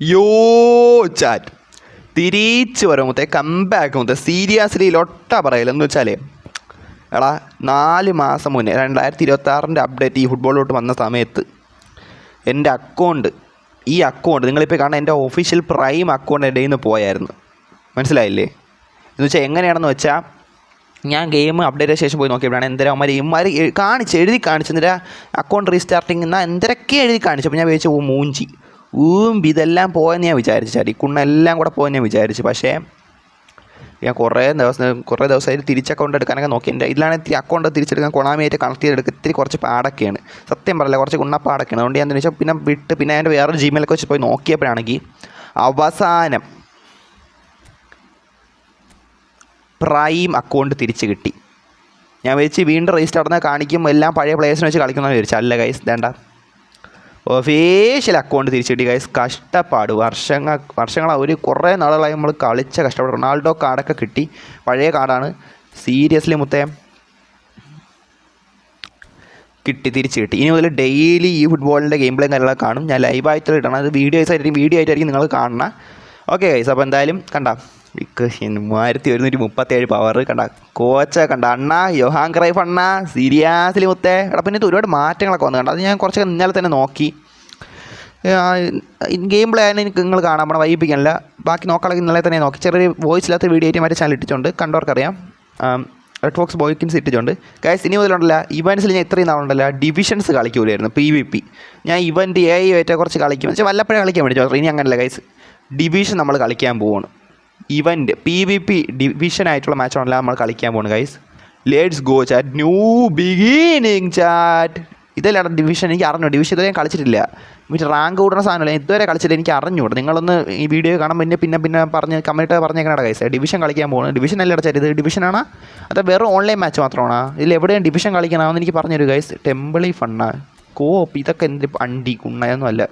യോ ചാറ്റ്. തിരിച്ച് വരും മുത്തേ കമ്പാക്ക് മുത്തേ. സീരിയസ്ലി ലൊട്ട പറയലെന്ന് വെച്ചാൽ എടാ നാല് മാസം മുന്നേ രണ്ടായിരത്തി ഇരുപത്തി ആറിന്റെ അപ്ഡേറ്റ് ഈ ഫുട്ബോളിലോട്ട് വന്ന സമയത്ത് എന്റെ അക്കൗണ്ട് ഈ അക്കൗണ്ട് നിങ്ങളിപ്പോൾ കാണാൻ എന്റെ ഒഫീഷ്യൽ പ്രൈം അക്കൗണ്ട് എന്റെ നിന്ന് പോയായിരുന്നു. മനസ്സിലായില്ലേ? എന്ന് വെച്ചാൽ എങ്ങനെയാണെന്ന് വെച്ചാൽ ഞാൻ ഗെയിം അപ്ഡേറ്റ് ശേഷം പോയി നോക്കിയപ്പോഴാണ് എന്തരം അമ്മ ഇമാർ കാണിച്ച് എഴുതി കാണിച്ചു എന്നിട്ട് അക്കൗണ്ട് റീസ്റ്റാർട്ടിങ് എന്നാൽ എന്തൊക്കെ എഴുതി കാണിച്ചപ്പോൾ ഞാൻ വിചാരിച്ചു ഓ മൂഞ്ചി. ഊമ്പ് ഇതെല്ലാം പോയെന്ന് ഞാൻ വിചാരിച്ചു. ചടിക്കുണ്ണെല്ലാം കൂടെ പോയെന്ന് ഞാൻ വിചാരിച്ചു. പക്ഷേ ഞാൻ കുറേ ദിവസം കുറേ ദിവസമായിട്ട് തിരിച്ച് അക്കൗണ്ട് എടുക്കാനൊക്കെ നോക്കി. എന്റെ ഇതിലാണ് ഇത്തിരി അക്കൗണ്ട് തിരിച്ചെടുക്കാൻ കൊണാമിയായിട്ട് കണക്ട് ചെയ്തെടുക്കുക ഇത്തിരി കുറച്ച് പാടൊക്കെയാണ്. സത്യം പറയില്ല കുറച്ച് ഗുണപ്പാടൊക്കെയാണ്. അതുകൊണ്ട് ഞാൻ എന്താ വെച്ചാൽ പിന്നെ വിട്ട് പിന്നെ എന്റെ വേറൊരു ജിമെയിലൊക്കെ വെച്ച് പോയി നോക്കിയപ്പോഴാണെങ്കിൽ അവസാനം പ്രൈം അക്കൗണ്ട് തിരിച്ച് കിട്ടി. ഞാൻ വെച്ച് വീണ്ടും രജിസ്റ്റർ നടന്ന് കാണിക്കും. എല്ലാം പഴയ പ്ലേയേഴ്സിനെ വെച്ച് കളിക്കുന്നതെന്ന് വിചാരിച്ചു അല്ല ഗൈസ് വേണ്ട ഒഫീഷ്യൽ അക്കൗണ്ട് തിരിച്ചു കിട്ടി ഗൈസ് കഷ്ടപ്പാട്. വർഷങ്ങൾ വർഷങ്ങളാണ് ഒരു കുറേ നാളുകളായി നമ്മൾ കളിച്ച കഷ്ടപ്പാട്. റൊണാൾഡോ കാർഡൊക്കെ കിട്ടി. പഴയ കാർഡാണ്. സീരിയസ്ലി മുത്തേ കിട്ടി തിരിച്ച് കിട്ടി. ഇനി മുതൽ ഡെയിലി ഈ ഫുട്ബോളിന്റെ ഗെയിം പ്ലേയും കാര്യങ്ങളൊക്കെ കാണും. ഞാൻ ലൈവായിട്ട് ഇടണം. അത് വീഡിയോസ് ആയിരിക്കും വീഡിയോ ആയിട്ടായിരിക്കും നിങ്ങൾ കാണണം ഓക്കെ ഗൈസ് അപ്പോൾ എന്തായാലും കണ്ട. മൂവായിരത്തി ഒരുന്നൂറ്റി മുപ്പത്തേഴ് പവർ കണ്ട കോച്ച കണ്ട. അണ്ണ യോഹാൻ ക്രൈഫ് അണ്ണ സിരിയാസിലി മുത്തേ. എടാ പിന്നെ ഒരുപാട് മാറ്റങ്ങളൊക്കെ വന്നു. കണ്ട? അത് ഞാൻ കുറച്ച് ഇന്നലെ തന്നെ നോക്കി. ഗെയിം പ്ലേ ആയാലും എനിക്ക് നിങ്ങൾ കാണാൻ പോണ വൈകിപ്പിക്കാനില്ല ബാക്കി നോക്കാണെങ്കിൽ ഇന്നലെ തന്നെ നോക്കി. ചെറിയ വോയിസ് ഇല്ലാത്ത വീഡിയോ ആയിട്ട് മറ്റേ ചാനൽ ഇട്ടിട്ടുണ്ട് കണ്ടവർക്കറിയാം. റെഡ് ഫോക്സ് ബോയ്ക്കിൻസ് ഇട്ടിട്ടുണ്ട്. ഗൈസ് ഇനി മുതലുണ്ടല്ല ഇവൻസിൽ ഞാൻ ഇത്രയും നാളുണ്ടല്ല ഡിവിഷൻസ് കളിക്കൂലായിരുന്നു പി വി പി ഞാൻ ഇവന്റ് എ ഐ ഏറ്റവും കുറച്ച് കളിക്കും. പക്ഷേ വല്ലപ്പോഴേ കളിക്കാൻ വേണ്ടി ഇനി അങ്ങനെയല്ല ഗൈസ് ഡിവിഷൻ നമ്മൾ കളിക്കാൻ പോവാണ്. Event P V P division ആയിട്ടുള്ള മാച്ചാണല്ലോ നമ്മൾ കളിക്കാൻ പോകുന്നത് guys let's go chat new beginning chat ഇതല്ലാണ് division എനിക്ക് അറിഞ്ഞു ഡിവിഷൻ ഇതുവരെ ഞാൻ കളിച്ചിട്ടില്ല. മറ്റേ റാങ്ക് കൂടുന്ന സാധനമല്ല. ഇതുവരെ കളിച്ചിട്ട് എനിക്ക് അറിഞ്ഞുകൂടാ നിങ്ങളൊന്ന് ഈ വീഡിയോ കാണുമ്പോൾ പിന്നെ പിന്നെ പിന്നെ പറഞ്ഞ് കമ്മിറ്റ് പറഞ്ഞേക്കണ കൈസ് ഡിവിഷൻ കളിക്കാൻ പോകുന്നത് ഡിവിഷൻ അല്ല അടച്ചാൽ ഇത് ഡിവിഷനാണ് അത് വെറും ഓൺലൈൻ മാച്ച് മാത്രമാണ്? ഇതിൽ എവിടെയാണ് ഡിവിഷൻ കളിക്കണമെന്ന് എനിക്ക് പറഞ്ഞൊരു ഗൈസ് ടെമ്പിളി ഫണ്ണ കോപ്പ് ഇതൊക്കെ എന്ത് അണ്ടി കുണ്ണയൊന്നും അല്ല.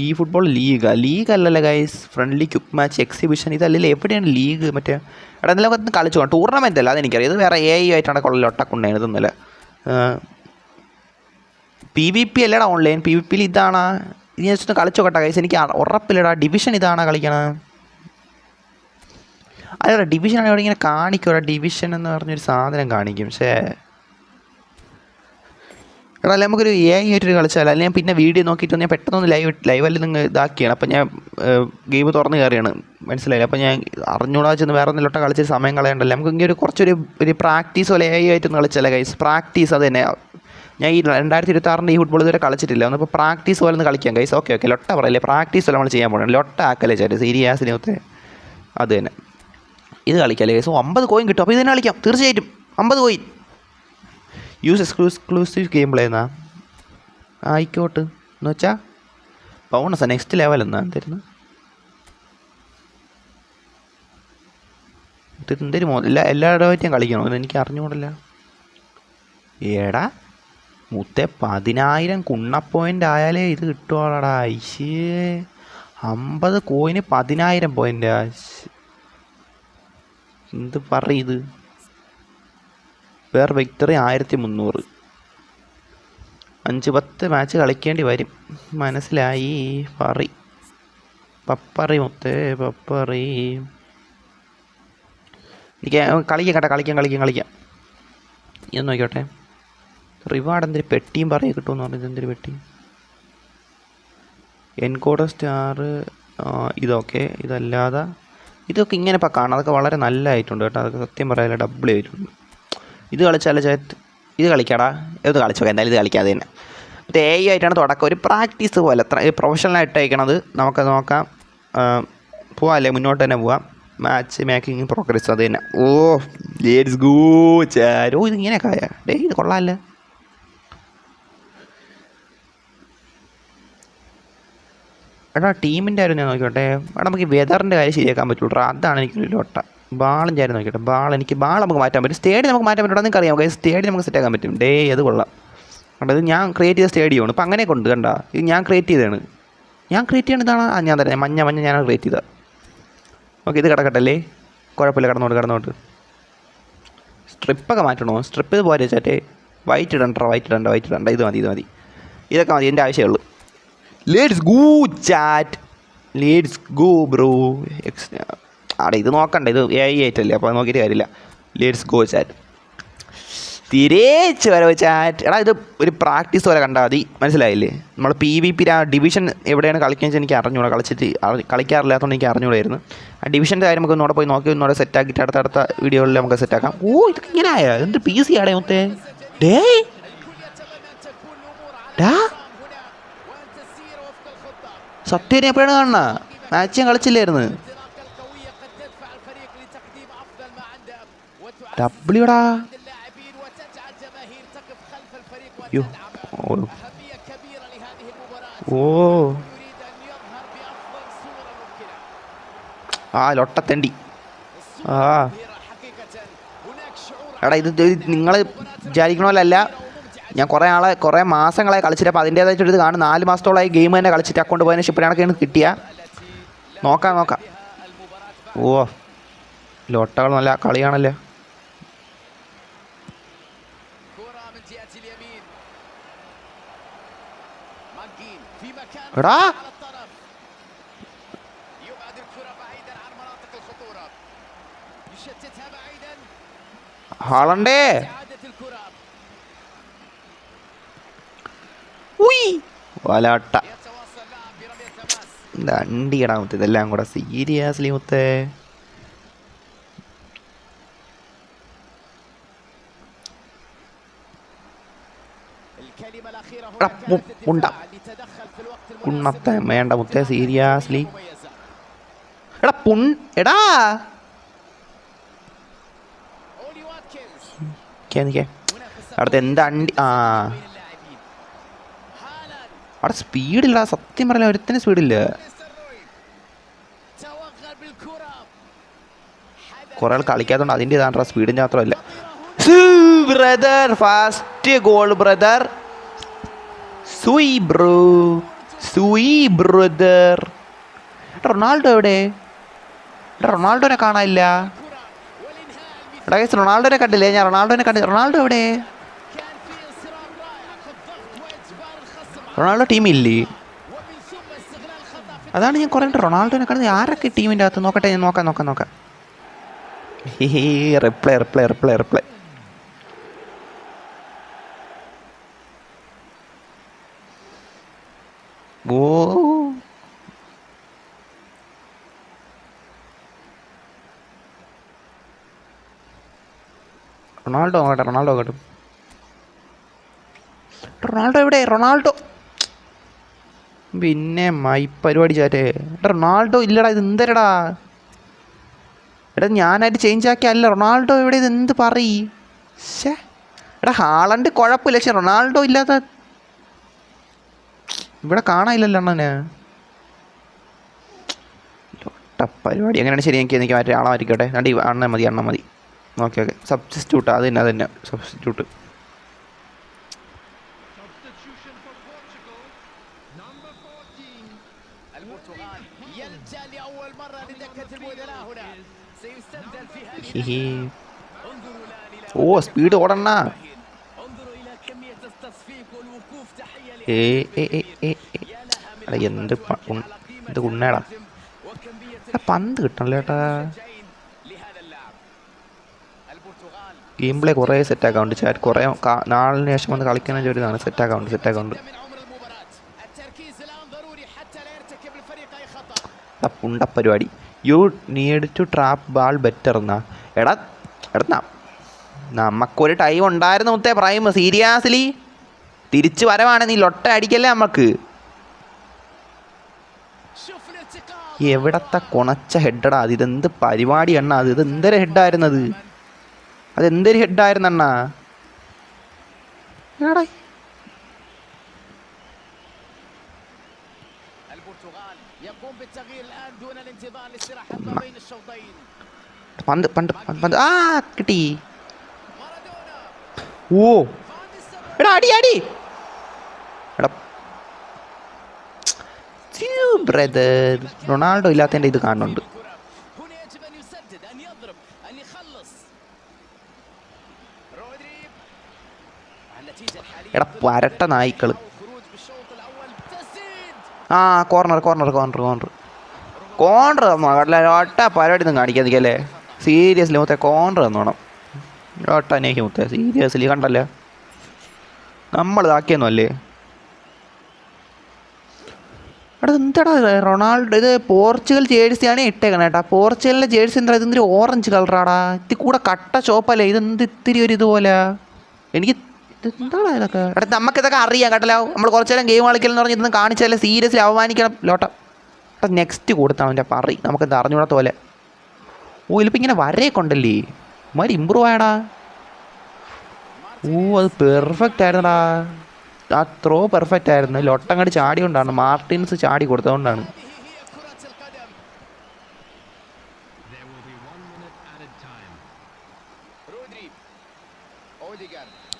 ഈ ഫുട്ബോൾ ലീഗ് ലീഗ് അല്ലല്ല guys friendly quick match exhibition ഇതല്ലേ എവിടെയാണ് ലീഗ് മറ്റേ എടാ നല്ല കത്ത് കളിച്ചു പോകാം ടൂർണമെന്റ് അല്ല അതെനിക്കറിയാം. ഇത് വേറെ എ ഐ ആയിട്ടാണ് കൊള്ളൽ ഒട്ടക്കുണ്ടായത് ഇതൊന്നുമല്ല പി വി പി അല്ലടാ ഓൺലൈൻ പി വി പിയിൽ ഇതാണ്. ഇനി വെച്ചിട്ട് കളിച്ചു നോക്കട്ടെ ഗൈസ് എനിക്ക് ഉറപ്പില്ലടാ. ഡിവിഷൻ ഇതാണ് കളിക്കണത് അല്ല ഡിവിഷൻ ആണ് ഇവിടെ ഇങ്ങനെ കാണിക്കും. ഡിവിഷൻ എന്ന് പറഞ്ഞൊരു സാധനം കാണിക്കും. പക്ഷേ എടാ അല്ലെ നമുക്കൊരു എ ഐ ആയിട്ടൊരു കളിച്ചാൽ അല്ലെങ്കിൽ ഞാൻ പിന്നെ വീഡിയോ നോക്കിയിട്ട് ഞാൻ പെട്ടെന്ന് ലൈവ് ലൈവല്ല നിങ്ങൾ ഇതാക്കിയാണ്. അപ്പം ഞാൻ ഗെയിം തുറന്ന് കയറിയാണ്. മനസ്സിലായില്ല? അപ്പം ഞാൻ അറിഞ്ഞൂടാ ചെന്ന് വേറെ ഒന്നിലോട്ട് കളിച്ച് സമയം കളയണ്ടല്ലോ. നമുക്ക് ഇങ്ങനെ ഒരു കുറച്ചൊരു ഒരു പ്രാക്ടീസ് പോലെ എ ഐ ആയിട്ടൊന്ന് കളിച്ചല്ല ഗൈസ് പ്രാക്ടീസ് അത് തന്നെ. ഞാൻ ഈ രണ്ടായിരത്തി ഇരുപത്തി ആറിന്റെ ഈ ഫുട്ബോൾ ഇതുവരെ കളിച്ചിട്ടില്ല. ഒന്നിപ്പോൾ പ്രാക്ടീസ് പോലെ ഒന്ന് കളിക്കാം ഗൈസ് ഓക്കെ ഓക്കെ. ലൊട്ട പറയില്ലേ? പ്രാക്ടീസ് പോലെ നമ്മൾ ചെയ്യാൻ പോകണം ലൊട്ട ആക്കല്ലേ ചേട്ടൻ സീരിയാസിനകത്ത് അത് തന്നെ. ഇത് കളിക്കാം അല്ലേ ഗൈസ് ഒമ്പത് കോയിൻ കിട്ടും. അപ്പോൾ ഇതിനെ കളിക്കാം. തീർച്ചയായിട്ടും. അമ്പത് coin use exclusive game play എന്നാ? ആയിക്കോട്ട്. എന്ന് വെച്ചാൽ ബോണസാ നെക്സ്റ്റ് ലെവൽ എന്നാ എന്തായിരുന്നു ഇത് എന്തൊരു മോ എല്ലാ എല്ലായിടത്തും കളിക്കണോ? ഇത് എനിക്ക് അറിഞ്ഞുകൂടല്ല. ഏടാ മുത്തെ പതിനായിരം കുണ്ണ പോയിന്റ് ആയാലേ ഇത് കിട്ടുവാടാ. ഐശേ അമ്പത് കോയിന് പതിനായിരം പോയിന്റ് എന്ത് പറയും വേറെ വിക്ടറി ആയിരത്തി മുന്നൂറ് അഞ്ച് പത്ത് മാച്ച് കളിക്കേണ്ടി വരും. മനസ്സിലായി? പറി. പപ്പറി മുത്തേ പപ്പറി. എനിക്ക് കളിക്കാം കേട്ടോ കളിക്കാം കളിക്കാം കളിക്കാം. ഇത് നോക്കിയോട്ടെ റിവാർഡ് എന്തൊരു പെട്ടിയും പറയും കിട്ടുമെന്ന് പറഞ്ഞത് എന്തൊരു പെട്ടി? എൻകോഡർ സ്റ്റാർ ഇതൊക്കെ ഇതല്ലാതെ. ഇതൊക്കെ ഇങ്ങനെ ഇപ്പം കാണാം. അതൊക്കെ വളരെ നല്ലതായിട്ടുണ്ട് കേട്ടോ. അതൊക്കെ സത്യം പറയാനുള്ള ഡബിൾ ആയിട്ടുണ്ട്. ഇത് കളിച്ചാൽ ചേട്ട് ഇത് കളിക്കടാ. ഇത് കളിച്ചോ എന്തായാലും ഇത് കളിക്കാതെ തന്നെ. ഇത് എ ഐ ആയിട്ടാണ് തുടക്കം. ഒരു പ്രാക്ടീസ് പോലെ അത്ര പ്രൊഫഷണലായിട്ട് അയക്കണത്. നമുക്ക് നോക്കാം. പോവാം അല്ലേ മുന്നോട്ട് തന്നെ പോവാം. മാച്ച് മേക്കിംഗ് പ്രോഗ്രസ് അത് തന്നെ. ഓ ലേറ്റ്സ് ഗോ ചാരോ ഇത് ഇങ്ങനെയൊക്കെ ആയാ. ഡേ ഇത് കൊള്ളാമല്ലേ എടാ ടീമിന്റെ കാര്യം ഞാൻ നോക്കിക്കോട്ടെ. എടാ നമുക്ക് വെതറിന്റെ കാര്യം ശരിയാക്കാൻ പറ്റുള്ളൂ. അതാണ് എനിക്ക് ഒരു ലോട്ട. ബാളും ചേരും നോക്കിയിട്ട് ബാൾ എനിക്ക് ബാൾ നമുക്ക് മാറ്റാൻ പറ്റും. സ്റ്റേഡിയം നമുക്ക് മാറ്റാൻ പറ്റും. നിങ്ങൾക്ക് അറിയാം സ്റ്റേഡിയം നമുക്ക് സെറ്റ് ആക്കാൻ പറ്റും. ഡേ അത് കൊള്ളാം. കണ്ടത് ഞാൻ ക്രിയേറ്റ് ചെയ്ത സ്റ്റേഡിയമാണ് ഇപ്പം അങ്ങനെ കൊണ്ട് കണ്ട? ഇത് ഞാൻ ക്രിയേറ്റ് ചെയ്തതാണ്. ഞാൻ ക്രിയേറ്റ് ചെയ്യണ ഇതാണ്. ആ ഞാൻ തന്നെ മഞ്ഞ മഞ്ഞ ഞാൻ ക്രിയേറ്റ് ചെയ്താൽ ഓക്കെ ഇത് കിടക്കട്ടല്ലേ കുഴപ്പമില്ല കടന്നോട്ട് കടന്നോട്ട്. സ്ട്രിപ്പൊക്കെ മാറ്റണോ? സ്ട്രിപ്പ് ഇത് പോരെ ചേട്ടേ. വൈറ്റ് ഇടണ്ട വൈറ്റ് ഇടണ്ട വൈറ്റ് ഇടണ്ട. ഇത് മതി ഇത് മതി. ഇതൊക്കെ മതി എന്റെ ആവശ്യമേ ഉള്ളൂ ഗൂ ഗോ ചാറ്റ് ലേഡ്സ് ഗൂ ബ്രോ എക്സ് ആടെ ഇത് നോക്കണ്ട ഇത് എ ഐ ആയിട്ടല്ലേ അപ്പോൾ നോക്കിയിട്ട് കാര്യമില്ല. ലേറ്റ്സ് ഗോ ചാറ്റ് തിരേച്ച് വരവ് ചാറ്റ് എടാ ഇത് ഒരു പ്രാക്ടീസ് പോലെ കണ്ടാൽ മതി. മനസ്സിലായില്ലേ? നമ്മൾ പി വി പി ആ ഡിവിഷൻ എവിടെയാണ് കളിക്കുന്നത് എനിക്ക് അറിഞ്ഞൂടാ. കളിച്ചിട്ട് കളിക്കാറില്ലാത്തതുകൊണ്ട് എനിക്ക് അറിഞ്ഞൂടായിരുന്നു. ആ ഡിവിഷന്റെ കാര്യം നമുക്ക് ഒന്നുകൂടെ പോയി നോക്കി ഒന്നുകൂടെ സെറ്റാക്കിയിട്ട് അടുത്ത അടുത്ത വീഡിയോകളിൽ നമുക്ക് സെറ്റ് ആക്കാം. ഓ ഇത് ഇങ്ങനെ ആയാ? എന്ത് പി സി ആടേ മൊത്തേ? ഡേ? സത്യം എപ്പോഴാണ് കാണുന്ന മാച്ച് ഞാൻ കളിച്ചില്ലായിരുന്നു. ഡബ്ല്യൂടാ യോ. ഓ. ആ ലൊട്ടത്തണ്ടി. ആ. എടാ ഇത് നിങ്ങൾ വിചാരിക്കണ പോലല്ല. ഞാൻ കുറേ ആളെ കുറേ മാസങ്ങളായി കളിച്ചിട്ട് അപ്പോൾ അതിന്റേതായിട്ടൊരു ഇത് കാണും നാല് മാസത്തോളമായി ഗെയിം തന്നെ കളിച്ചിട്ട് അക്കൗണ്ട് പോയതിന് ഇപ്പോഴാണ് കിട്ടിയ. നോക്കാം നോക്കാം. ഓ. ലോട്ടകൾ നല്ല കളിയാണല്ലോ. എടാ. ഹാളണ്ടേ. വലാട്ട. അണ്ടിയടാ മുത്ത്. ഇതെല്ലാം കൂടെ സീരിയസ്ലി മുത്തേ. ഉണ്ട കുണ്ണത്തെ വേണ്ട മുത്തേ സീരിയസ്ലി എടാ പുൺ എടാ! നിക്കേ അടുത്ത എന്താ അണ്ടി ആ. അവിടെ സ്പീഡില്ല സത്യം പറഞ്ഞ ഒരുത്തിന് സ്പീഡില്ല കുറേ ആൾ കളിക്കാത്തതുകൊണ്ട് അതിന്റെ ഇതാണ് സ്പീഡിന്റെ മാത്രമല്ല. Brother fast goal brother സുയ് bro സൂയി brother Ronaldo എവിടെ? റൊണാൾഡോനെ കാണാനില്ല. എടാ റൊണാൾഡോനെ കണ്ടില്ലേ? ഞാൻ റൊണാൾഡോനെ കണ്ടില്ല റൊണാൾഡോ എവിടെ? റൊണാൾഡോ ടീമില്ലേ? അതാണ് ഞാൻ കുറേ റൊണാൾഡോനെ കണ്ടത് ആരൊക്കെ ടീമിന്റെ അകത്ത്? നോക്കട്ടെ ഞാൻ നോക്കാം നോക്കാം നോക്കാം. റിപ്ലൈ റിപ്ലൈ റിപ്ലൈ റിപ്ലൈ ഓ റൊണാൾഡോ ആകട്ടെ റൊണാൾഡോ ആകട്ടെ റൊണാൾഡോ എവിടെ? റൊണാൾഡോ. പിന്നെ മൈ പരിപാടി ചാറ്റേ. റൊണാൾഡോ ഇല്ലടാ ഇത് എന്തരടാ? എടാ ഞാനായിട്ട് ചേഞ്ച് ആക്കിയല്ല റൊണാൾഡോ എവിടെ? ഇത് എന്ത് പറയ്? ഷേ എടാ ഹാളണ്ട് കുഴപ്പമില്ല. പക്ഷെ റൊണാൾഡോ ഇല്ലാത്ത ഇവിടെ കാണാനില്ലല്ലോ അണ്ണന്. പരിപാടി. എങ്ങനെയാണ് ശരി എനിക്ക് എനിക്ക് മറ്റേ ആളെ മാറ്റിക്കോട്ടെ രണ്ട് അണ്ണൻ മതി അണ്ണൻ മതി. Okay okay. സബ്സ്റ്റിറ്റ്യൂട്ട് അത് തന്നെ അത് തന്നെ. സബ്സ്റ്റിറ്റ്യൂട്ട് ഓ സ്പീഡ് Portugal, എന്ത് എന്ത് കുണ്ണേടാ പന്ത് കിട്ടണല്ലേ game play set account chat കുറേ നാളിന് ശേഷം വന്ന് കളിക്കുന്ന ജോലി സെറ്റ് അക്കൗണ്ട് സെറ്റ് അക്കൗണ്ട് പുണ്ട പരിപാടി. You need to trap ball better എന്നാ. എടാ എടാ നമുക്കൊരു ടൈം ഉണ്ടായിരുന്നു മുത്തേ പ്രൈം സീരിയസ്ലി തിരിച്ചു വരവാണ് നീ ലൊട്ട അടിക്കല്ലേ നമുക്ക് എവിടത്തെ കുണച്ച ഹെഡടാ അത്? ഇതെന്ത് പരിപാടി എണ്ണ അത്? ഇതെന്തൊരു ഹെഡായിരുന്നത്? അതെന്തൊരു ഹെഡായിരുന്നു അണ്ണാ? എടാ. പന്ത് പണ്ട് പന്ത്. ആ കിട്ടി. ഓ. എടാ അടി അടി. എടാ. ബ്രദർ റൊണാൾഡോ ഇല്ലാത്തതിന്റെ ഇത് കാണുന്നുണ്ട്. എടാ പരട്ട നായ്ക്കൾ ആ corner corner corner corner corner തന്നു? കടല ഒട്ട പരിപാടി ഒന്നും കാണിക്കാൻ അല്ലേ സീരിയസ്ലി മുത്തേ കോർണർ തന്നു വേണം? ഒട്ടനേക്ക് മുത്തേ സീരിയസ്ലി കണ്ടല്ലേ? നമ്മൾ ഇതാക്കിയൊന്നും അല്ലേ എടാ എന്താടാ റൊണാൾഡോ ഇത് പോർച്ചുഗൽ ജേഴ്സിയാണ് ഇട്ടേക്കണേ കേട്ടാ പോർച്ചുഗലിന്റെ ജേഴ്സി എന്താ ഇതൊരു ഓറഞ്ച് കളറാടാ ഇത്തി കൂടെ കട്ട ചോപ്പല്ലേ ഇതെന്ത് ഇത്തിരി ഒരു ഇതുപോലെ എനിക്ക് ഇത് എന്താടാ ഇതൊക്കെ? എടാ നമുക്കിതൊക്കെ അറിയാം കേട്ടല്ലോ. നമ്മൾ കുറച്ചു നേരം ഗെയിം കളിക്കലെന്ന് പറഞ്ഞ് ഇതൊന്നും കാണിച്ചാലേ സീരിയസ്ലി അവമാനിക്കണം. ലോട്ട. എടാ നെക്സ്റ്റ് കൊടുത്താൽ അവന്റെ നമുക്ക് നമുക്കെന്താ അറിഞ്ഞൂടാത്ത പോലെ. ഓ ഇതിലിപ്പോൾ ഇങ്ങനെ വരയൊക്കെ ഉണ്ടല്ലേ? മാതിരി ഇമ്പ്രൂവ് ആയടാ. ഓ അത് പെർഫെക്റ്റ് ആയിരുന്നടാ. ആ ത്രോ പെർഫെക്റ്റ് ആയിരുന്നു. ലൊട്ടം ചാടി ചാടിക്കൊണ്ടാണ്. മാർട്ടിൻസ് ചാടി കൊടുത്തതുകൊണ്ടാണ്.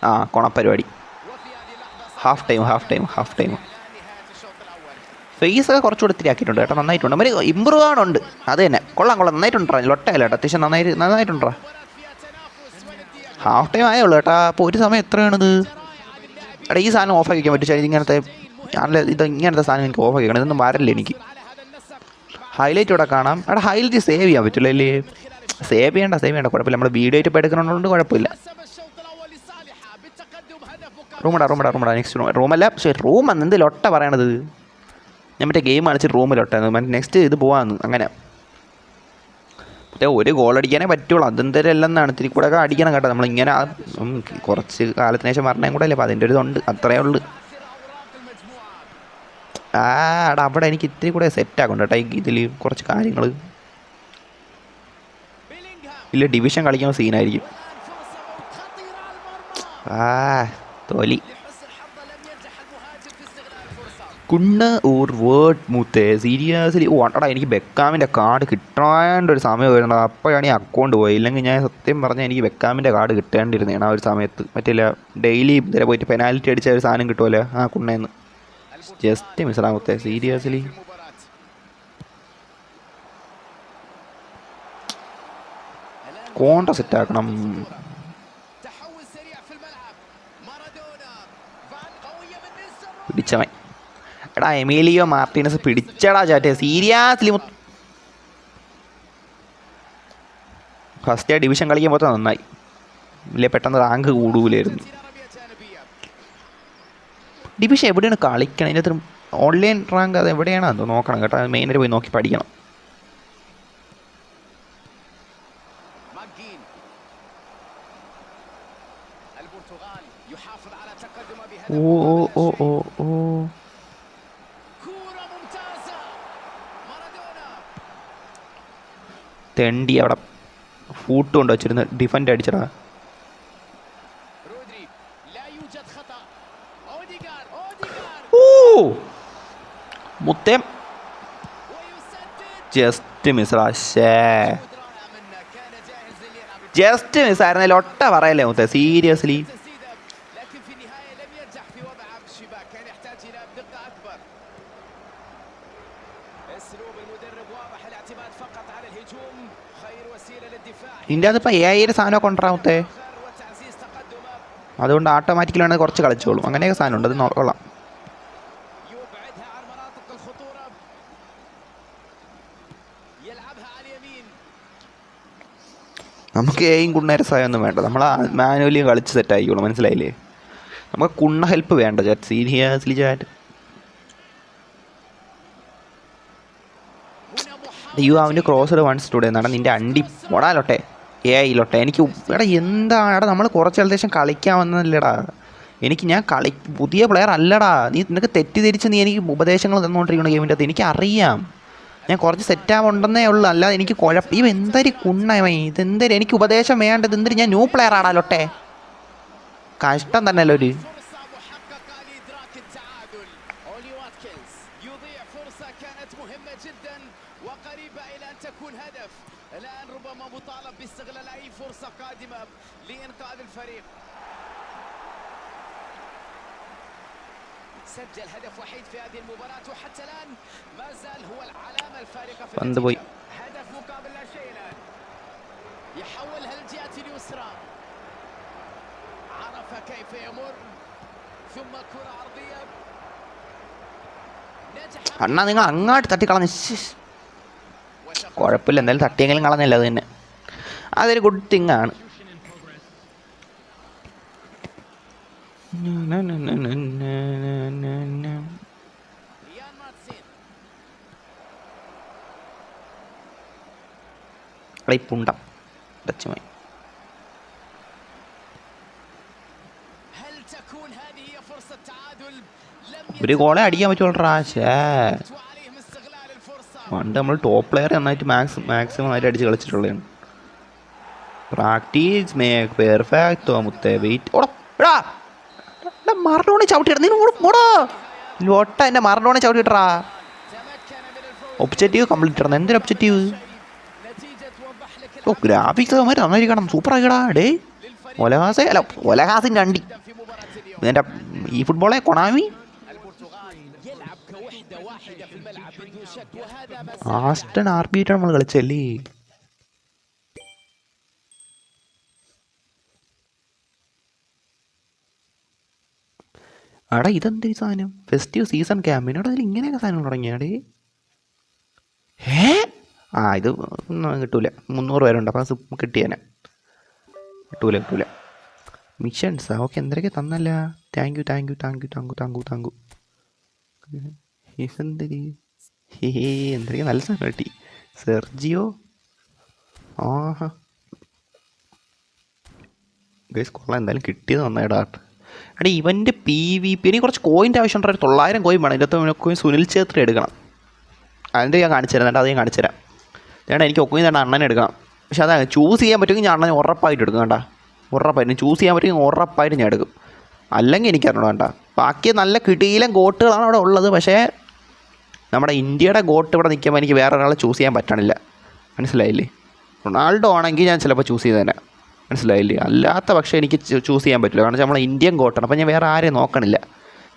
ആ കൊണപരിപാടി half time half time half time phase ഒക്കെ കുറച്ചുകൂടി ഇത്തിരി ആക്കിയിട്ടുണ്ട് കേട്ടോ. നന്നായിട്ടുണ്ട്. അവർ ഇമ്പ്രൂവ് ആണുണ്ട്. അത് തന്നെ. കൊള്ളാം കൊള്ളാം. നന്നായിട്ടുണ്ടാ ലൊട്ടയല്ല കേട്ടോ? അത്യാവശ്യം നന്നായി നന്നായിട്ടുണ്ടാ ഹാഫ് ടൈം ആയേ ഉള്ളൂ അപ്പോൾ ഒരു സമയം എത്രയാണിത്? എടാ ഈ സാധനം ഓഫാക്കി വയ്ക്കാൻ പറ്റും. ഇങ്ങനത്തെ അല്ല ഇത് ഇങ്ങനത്തെ സാധനം എനിക്ക് ഓഫാക്കി വയ്ക്കണം ഇതൊന്നും വരല്ല എനിക്ക്. ഹൈലൈറ്റ് ഇവിടെ കാണാം. അവിടെ ഹൈലൈറ്റ് സേവ് ചെയ്യാൻ പറ്റില്ല അല്ലേ? സേവ് ചെയ്യണ്ട സേവ് ചെയ്യണ്ട. കുഴപ്പമില്ല. നമ്മുടെ വീഡിയോ ആയിട്ട് എടുക്കണോണ്ട് കുഴപ്പമില്ല. റൂമടാ റൂമടാ റൂമടാ നെക്സ്റ്റ് റൂം റൂമല്ല പക്ഷേ റൂം എന്ത് ലൊട്ട പറയണത്? ഞാൻ മറ്റേ ഗെയിം കളിച്ച് റൂമിലൊട്ടായിരുന്നു നെക്സ്റ്റ് ഇത് പോകാമെന്ന് അങ്ങനെ. പക്ഷേ ഒരു ഗോൾ അടിക്കാനേ പറ്റുള്ളൂ. അതിന്റെ അല്ലെന്നാണ് ഇത്തിരി കൂടെ അടിക്കണം കേട്ടോ. നമ്മളിങ്ങനെ കുറച്ച് കാലത്തിന് ശേഷം പറഞ്ഞ കൂടെ അല്ലേ? അപ്പോൾ അതിന്റെ ഒരു ഇതുണ്ട്. അത്രയേ ഉള്ളൂ. ആ എടാ അവിടെ എനിക്ക് ഇത്തിരി കൂടെ സെറ്റാക്കുന്നുണ്ട് കേട്ടോ. ഇതിൽ കുറച്ച് കാര്യങ്ങൾ ഇല്ല ഡിവിഷൻ കളിക്കുന്ന സീനായിരിക്കും ആ തോലി. കുണ്ട് ഓർ വേർഡ് മൂത്തേ സീരിയസ്ലി ഓട്ടടാ അണ്ടടാ എനിക്ക് ബെക്കാമിന്റെ കാർഡ് കിട്ടാണ്ട് ഒരു സമയം വരുന്നത് അപ്പോഴാണ് ഈ അക്കൗണ്ട് പോയി. ഇല്ലെങ്കിൽ ഞാൻ സത്യം പറഞ്ഞാൽ എനിക്ക് ബെക്കാമിന്റെ കാർഡ് കിട്ടേണ്ടിരുന്നതാണ് ആ ഒരു സമയത്ത്. മറ്റില്ല ഡെയിലി ഇതുവരെ പോയിട്ട് പെനാൽറ്റി അടിച്ച ഒരു സാധനം കിട്ടുമല്ലോ ആ കുണ്ണേന്ന് ജസ്റ്റ് മിസ്സാ മുത്തേ സീരിയസ്ലി കോണ്ട സെറ്റാക്കണം പിടിച്ചവൻ. എടാ എമീലിയോ മാർട്ടിനസ് പിടിച്ചടാ ചാറ്റ് സീരിയസ്ലി ഫസ്റ്റ് ഡിവിഷൻ കളിക്കാൻ പോകത്ത നന്നായി. ഇല്ലേ പെട്ടെന്ന് റാങ്ക് കൂടൂലായിരുന്നു. ഡിവിഷൻ എവിടെയാണ് കളിക്കണം? ഇതിനകത്ത് ഓൺലൈൻ റാങ്ക് അത് എവിടെയാണ്? അത് നോക്കണം കേട്ടോ. മെയിനായിട്ട് പോയി നോക്കി പഠിക്കണം. ഓ ഓ ഓ ഓ ഓ. തെണ്ടി അവിടെ ഫൂട്ട് കൊണ്ട് വെച്ചിരുന്ന് ഡിഫൻഡ് അടിച്ചടാ. ഓ മുത്തേ. ജസ്റ്റ് മിസ്റാ ഷേ ജസ്റ്റ് മിസ്സായിരുന്നല്ലോ ഒട്ട പറയല്ലേ മുത്തേ സീരിയസ്ലി ഇന്ത്യ അതിപ്പോൾ ഏഴായിരം സാധനമൊക്കെ കൊണ്ടുവരാമത്തെ അതുകൊണ്ട് ആട്ടോമാറ്റിക്കലാണ് കുറച്ച് കളിച്ചോളും. അങ്ങനെയൊക്കെ സാധനമുണ്ട്. അത് നോക്കൊള്ളാം നമുക്ക് ഏയും കുണ്ണേരെ സഹായമൊന്നും വേണ്ട. നമ്മൾ മാനുവലി കളിച്ച് സെറ്റായിക്കോളൂ മനസ്സിലായില്ലേ? നമുക്ക് കുണ്ണ ഹെൽപ്പ് വേണ്ട. ചാറ്റ് സീനിയേഴ്സ്ലി ചാറ്റ് അയ്യോ അവന്റെ ക്രോസ് വൺ സ്റ്റുഡിയോ എന്നാണ് നിന്റെ അണ്ടി ഓടാലോട്ടെ ഏ ഇല്ലോട്ടെ എനിക്ക് എടാ എന്താണ് എടാ നമ്മൾ കുറച്ച് ഏകദേശം കളിക്കാൻ വന്നതല്ലേടാ എനിക്ക് ഞാൻ കളി പുതിയ പ്ലെയർ അല്ലടാ. നീ നിനക്ക് തെറ്റിദ്ധരിച്ച് നീ എനിക്ക് ഉപദേശങ്ങൾ തന്നുകൊണ്ടിരിക്കുന്ന ഗെയിമിന്റെ അകത്ത്. എനിക്കറിയാം. ഞാൻ കുറച്ച് സെറ്റാവുണ്ടെന്നേ ഉള്ളൂ. അല്ലാതെ എനിക്ക് കുഴപ്പം ഇവ എന്തൊരു കുണ്ണമായി ഇതെന്തൊരു എനിക്ക് ഉപദേശം വേണ്ടത് എന്തൊരു ഞാൻ ന്യൂ പ്ലെയർ ആടാലോട്ടെ കഷ്ടം തന്നെയല്ലോ ഒരു. الفريق سجل هدف وحيد في هذه المباراة وحتى الآن ما زال هو العلامة الفارقة في പന്ത് പോയി النتيجة هدف مقابل لا شيء الآن يحولها للجهة اليسرى عرف كيف يمر ثم كرة عرضية نجح അണ്ണാ നിങ്ങൾ അങ്ങോട്ട് തട്ടിക്കളഞ്ഞ് ശ്ശ്. കുഴപ്പമില്ല എന്തായാലും തട്ടിയെങ്കിലും കളഞ്ഞല്ല അത് തന്നെ അതൊരു ഗുഡ് തിങ് പുണ്ടം ഡച്ചുമായി ഒരു ഗോളെ അടിക്കാൻ പറ്റുള്ളൂ റാശേ പണ്ട് നമ്മൾ ടോപ്പ് പ്ലെയർ നന്നായിട്ട് മാക്സ് മാക്സിമം ആയിട്ട് അടിച്ച് കളിച്ചിട്ടുള്ളതാണ്. പ്രാക്ടീസ് മേക്ക് പെർഫെക്റ്റ് മുത്തേ വെയിറ്റ് ഓടാ മറഡോണെ ചവിട്ടിയിട്ടുണ്ട് നീ ഓടാ ഒട്ട ഒബ്ജക്റ്റീവ് കംപ്ലീറ്റ് ആണ് എന്തൊരു ഒബ്ജക്റ്റീവ് ഓ ഗ്രാഫിക്സ് അവന്മാർ നന്നായിരിക്കണം സൂപ്പറായിക്കടാ ഡേ ഒലഹാസെ അല്ല ഒലഹാസിന്റെ അണ്ടി. ഇതിന്റെ ഈ ഫുട്ബോളെ കൊണാമി? ആസ്റ്റൺ ആർ ബി നമ്മൾ കളിച്ചല്ലേ? അടാ ഇതെന്തൊരു സാധനം? ഫെസ്റ്റീവ് സീസൺ ക്യാമ്പിനോട് അതിൽ ഇങ്ങനെയൊക്കെ സാധനങ്ങൾ തുടങ്ങിയാടേ ആ ഇത് ഒന്നും കിട്ടൂല. മുന്നൂറ് പേരുണ്ട് അപ്പോൾ അത് കിട്ടിയേനെ. കിട്ടൂല കിട്ടൂല. മിഷൻസാ ഓക്കെ എന്തൊക്കെ തന്നല്ല? Thank you thank you thank you thank you thank you thank you hey എന്തൊക്കെ നല്ല സാധനം കിട്ടി. സെർജിയോ? ആഹാ. ഗൈസ് കൊള്ളാം. എന്തായാലും കിട്ടിയത് നന്നായിടാ. എടാ ഇവന്റെ പി വി പി ഇനി കുറച്ച് കോയിന്റെ ആവശ്യം ഉണ്ടായിരുന്നു തൊള്ളായിരം കോയിൻ വേണം. ഇതിനകത്ത് കോയിൻ സുനിൽ ഛേത്രി എടുക്കണം. അതിന്റെ ഞാൻ കാണിച്ചു തരാം എന്നിട്ട് അത് ഞാൻ കാണിച്ചു തരാം ചേട്ടാ എനിക്ക് ഒക്കെ തന്നെ അണ്ണനെ എടുക്കാം പക്ഷേ അതാണ് ചൂസ് ചെയ്യാൻ പറ്റുമെങ്കിൽ ഞാൻ അണ്ണനെ ഉറപ്പായിട്ട് എടുക്കും കേട്ടാ ഉറപ്പായിട്ട്. ചൂസ് ചെയ്യാൻ പറ്റുമെങ്കിൽ ഉറപ്പായിട്ട് ഞാൻ എടുക്കും. അല്ലെങ്കിൽ എനിക്കറിഞ്ഞോ വേണ്ട ബാക്കി നല്ല കിടിയിലും ഗോട്ടുകളാണ് അവിടെ ഉള്ളത്. പക്ഷേ നമ്മുടെ ഇന്ത്യയുടെ ഗോട്ട് ഇവിടെ നിൽക്കുമ്പോൾ എനിക്ക് വേറെ ഒരാളെ ചൂസ് ചെയ്യാൻ പറ്റണില്ല. മനസ്സിലായില്ലേ? റൊണാൾഡോ ആണെങ്കിൽ ഞാൻ ചിലപ്പോൾ ചൂസ് ചെയ്ത് തന്നെ മനസ്സിലായില്ലേ? അല്ലാത്ത പക്ഷേ എനിക്ക് ചൂസ് ചെയ്യാൻ പറ്റില്ല. കാരണം നമ്മളെ ഇന്ത്യൻ ഗോട്ടാണ്. അപ്പോൾ ഞാൻ വേറെ ആരെയും നോക്കണില്ല.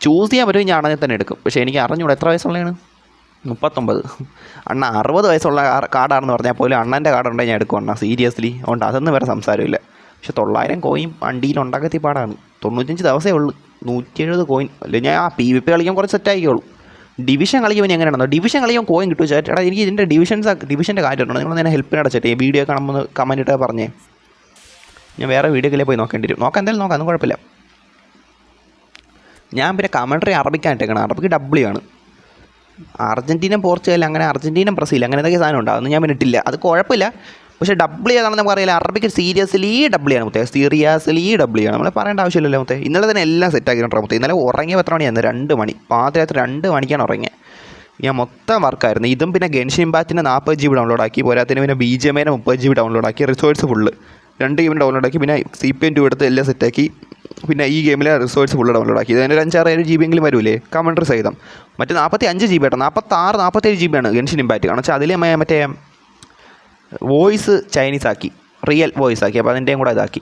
ചൂസ് ചെയ്യാൻ പറ്റുമെങ്കിൽ ഞാൻ അണ്ണനെ തന്നെ എടുക്കും. പക്ഷേ എനിക്ക് അറിഞ്ഞൂടെ എത്ര വയസ്സുള്ളതാണ് മുപ്പത്തൊമ്പത്. അണ്ണ അറുപത് വയസ്സുള്ള കാർഡാണെന്ന് പറഞ്ഞാൽ പോലും അണ്ണന്റെ കാർഡ് ഉണ്ടെങ്കിൽ ഞാൻ എടുക്കും അണ്ണ സീരിയസ്ലി. അതുകൊണ്ട് അതൊന്നും വേറെ സംസാരമില്ല. പക്ഷെ തൊള്ളായിരം കോയിൻ വണ്ടിയിൽ ഉണ്ടാക്കത്തി പാടാണ്. തൊണ്ണൂറ്റഞ്ച് ദിവസമേ ഉള്ളൂ. നൂറ്റി എഴുപത് കോയിൻ. അല്ലെ ഞാൻ ആ പി വി പി കളിക്കാൻ കുറച്ച് സെറ്റായിക്കോളൂ ഡിവിഷൻ കളിക്കുമ്പോൾ എങ്ങനെയാണെന്നോ? ഡിവിഷൻ കളിക്കുമ്പോൾ കോയിൻ കിട്ടുമോ ചേട്ടാ എനിക്ക് ഇതിന്റെ ഡിവിഷൻസ് ഡിവിഷന്റെ കാര്യമുണ്ടോ? നിങ്ങൾ തന്നെ ഹെൽപ്പിന് അടച്ചിട്ട് ഈ വീഡിയോ കാണുമ്പോൾ കമന്റ് ഇട്ടാൽ പറഞ്ഞേ. ഞാൻ വേറെ വീഡിയോക്കിലേ പോയി നോക്കേണ്ടി വരും. നോക്കാം എന്തായാലും നോക്കാം. ഒന്നും കുഴപ്പമില്ല. ഞാൻ പിന്നെ കമൻട്രി അറബിക്കായിട്ടേക്കണം അറബിക്ക് ഡബ്ല്യൂ ആണ്. അർജന്റീന പോർച്ചുഗൽ അങ്ങനെ അർജന്റീന ബ്രസീൽ അങ്ങനെ എന്തൊക്കെ സാധനം ഉണ്ട്? അതൊന്നും ഞാൻ മിനിട്ടില്ല അത് കുഴപ്പമില്ല. പക്ഷേ ഡബ്ല്യൂ നമുക്ക് നമുക്കറിയില്ല. അറബിക്ക് സീരിയസ്ലി ഡബിൾ ചെയ്യണം മുത്തേ. സീരിയസ്ലി ഡബിൾ ചെയ്യണം നമ്മൾ പറയേണ്ട ആവശ്യമില്ലല്ലോ മുത്തേ. ഇന്നലെ തന്നെ എല്ലാം സെറ്റ് ആക്കിയിട്ടുണ്ട് മുത്തേ. ഇന്നലെ ഉറങ്ങിയ എത്ര മണിയായിരുന്നു രണ്ട് മണി. പാതിരാത്രി രണ്ട് മണിക്കാണ് ഉറങ്ങിയത് ഞാൻ മൊത്തം വർക്കായിരുന്നു ഇതും പിന്നെ ഗെൻഷിൻ ബാറ്റിന്റെ നാൽപ്പത് ജി ബി ഡൗൺലോഡ് ആക്കി. പോരാത്തിന് പിന്നെ ബി ജി എമ്മേനെ മുപ്പത് ജി ബി ഡൗൺലോഡ് ആക്കി. റിസോഴ്സ് ഫുള്ള് രണ്ട് ഗെയിം ഡൗൺലോഡ് ആക്കി. പിന്നെ സി പി എൻ ടു എടുത്ത് എല്ലാം സെറ്റാക്കി പിന്നെ ഈ ഗെയിമിലെ റിസോഴ്സ് ഫുള്ള് ഡൗൺലോഡ് ആക്കി. ഇതിനൊരു അഞ്ചാറായിരം ജി ബി എങ്കിലും വരൂലേ? കമൻഡർ സഹിതം. മറ്റേ നാൽപ്പത്തി അഞ്ച് ജി ബി ആട്ടോ. നാൽപ്പത്താറ് നാൽപ്പത്തേഴ് ജി ബി ആണ് ഗെൻഷൻ ഇമ്പാക്റ്റ് കാരണം വെച്ചാൽ അതിലേ മറ്റേ വോയിസ് ചൈനീസ് ആക്കി. റിയൽ വോയിസ് ആക്കി. അപ്പോൾ അതിന്റെയും കൂടെ ഇതാക്കി.